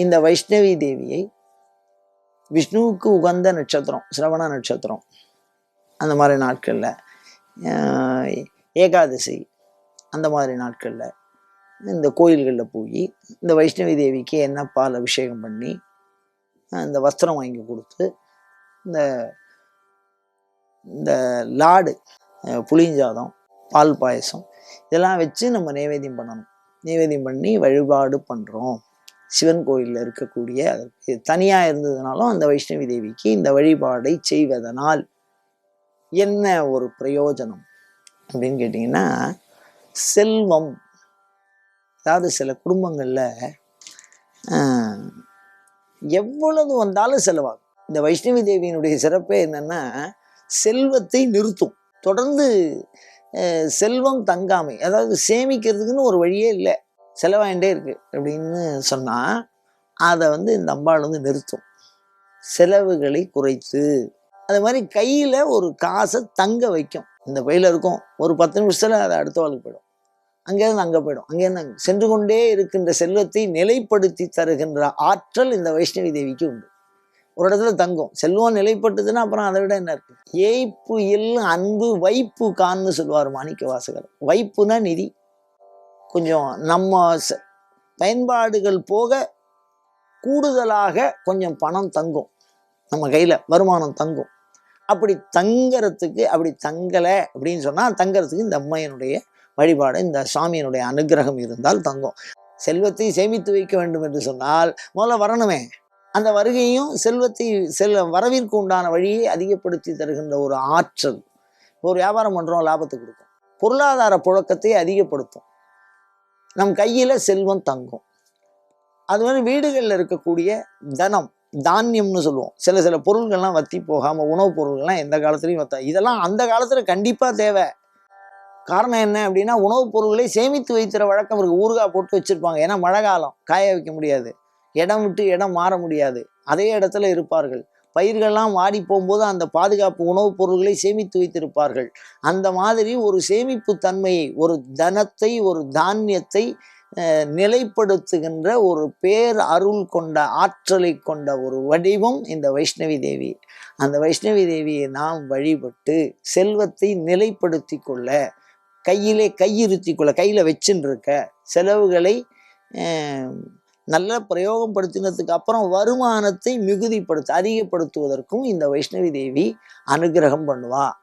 இந்த வைஷ்ணவி தேவியை விஷ்ணுவுக்கு உகந்த நட்சத்திரம் சிரவண நட்சத்திரம் அந்த மாதிரி நாட்களில் ஏகாதசி அந்த மாதிரி நாட்களில் இந்த கோயில்களில் போய் இந்த வைஷ்ணவி தேவிக்கு என்ன பால் அபிஷேகம் பண்ணி இந்த வஸ்திரம் வாங்கி கொடுத்து இந்த இந்த லாடு புளிஞ்சாதம் பால் பாயசம் இதெல்லாம் வச்சு நம்ம நைவேத்தியம் பண்ணணும். நைவேத்தியம் பண்ணி வழிபாடு பண்ணுறோம் சிவன் கோயிலில் இருக்கக்கூடிய அதற்கு தனியாக இருந்ததுனாலும் அந்த வைஷ்ணவி தேவிக்கு இந்த வழிபாடை செய்வதனால் என்ன ஒரு பிரயோஜனம் அப்படின்னு கேட்டிங்கன்னா செல்வம். அதாவது சில குடும்பங்களில் எவ்வளவு வந்தாலும் செலவாகும். இந்த வைஷ்ணவி தேவியினுடைய சிறப்பே என்னென்னா செல்வத்தை நிறுத்தும். தொடர்ந்து செல்வம் தங்காமை அதாவது சேமிக்கிறதுக்குன்னு ஒரு வழியே இல்லை. செலவாயிட்டே இருக்கு அப்படின்னு சொன்னால் அதை வந்து இந்த அம்பாள் வந்து நிறுத்தும். செலவுகளை குறைத்து அது மாதிரி கையில் ஒரு காசை தங்க வைக்கும். இந்த பையில் இருக்கும் ஒரு பத்து நிமிஷத்தில் அது அடுத்த வாழ்க்கை போயிடும். அங்கேருந்து அங்கே போயிடும். அங்கேருந்து அங்கே சென்று கொண்டே இருக்கின்ற செல்வத்தை நிலைப்படுத்தி தருகின்ற ஆற்றல் இந்த வைஷ்ணவி தேவிக்கு உண்டு. ஒரு இடத்துல தங்கும். செல்வம் நிலைப்பட்டதுன்னா அப்புறம் அதை விட என்ன இருக்கு? ஏய்ப்பு இல் அன்பு வைப்பு கான்னு சொல்லுவார் மாணிக்க வாசகர் வைப்புனா நிதி. கொஞ்சம் நம்ம ச- பயன்பாடுகள் போக கூடுதலாக கொஞ்சம் பணம் தங்கும். நம்ம கையில் வருமானம் தங்கும். அப்படி தங்கிறதுக்கு அப்படி தங்கலை அப்படின்னு சொன்னால் தங்கிறதுக்கு இந்த அம்மையனுடைய வழிபாடு இந்த சாமியினுடைய அனுகிரகம் இருந்தால் தங்கும். செல்வத்தை சேமித்து வைக்க வேண்டும் என்று சொன்னால் முதல்ல வரணுமே. அந்த வருகையும் செல்வத்தை செல் வரவிற்கு உண்டான வழியை அதிகப்படுத்தி தருகின்ற ஒரு ஆற்றல். ஒரு வியாபாரம் பண்ணுறோம் லாபத்தை கொடுக்கும் பொருளாதார புழக்கத்தை அதிகப்படுத்தும். நம் கையில் செல்வம் தங்கும். அது மாதிரி வீடுகளில் இருக்கக்கூடிய தனம் தானியம்னு சொல்லுவோம். சில சில பொருள்கள்லாம் வத்தி போகாமல் உணவுப் பொருள்கள்லாம் எந்த காலத்துலையும் வத்தா இதெல்லாம் அந்த காலத்தில் கண்டிப்பாக தேவை. காரணம் என்ன அப்படின்னா உணவுப் பொருள்களை சேமித்து வைத்திற வழக்கம் இருக்கு. ஊறுகாய் போட்டு வச்சுருப்பாங்க. ஏன்னா மழை காலம் காய வைக்க முடியாது. இடம் விட்டு இடம் மாற முடியாது. அதே இடத்துல இருப்பார்கள். பயிர்கள்லாம் வாடி போகும்போது அந்த பாதுகாப்பு உணவுப் பொருட்களை சேமித்து வைத்திருப்பார்கள். அந்த மாதிரி ஒரு சேமிப்பு தன்மையை ஒரு தனத்தை ஒரு தானியத்தை நிலைப்படுத்துகின்ற ஒரு பேர் அருள் கொண்ட ஆற்றலை கொண்ட ஒரு வடிவம் இந்த வைஷ்ணவி தேவி. அந்த வைஷ்ணவி தேவியை நாம் வழிபட்டு செல்வத்தை நிலைப்படுத்தி கொள்ள கையிலே கையிருத்தி கொள்ள கையில் வச்சுன்னு இருக்க செலவுகளை நல்ல பிரயோகம் படுத்தினதுக்கு அப்புறம் வருமானத்தை மிகுதிப்படுத்த அதிகப்படுத்துவதற்கும் இந்த வைஷ்ணவி தேவி அனுகிரகம் பண்ணுவா.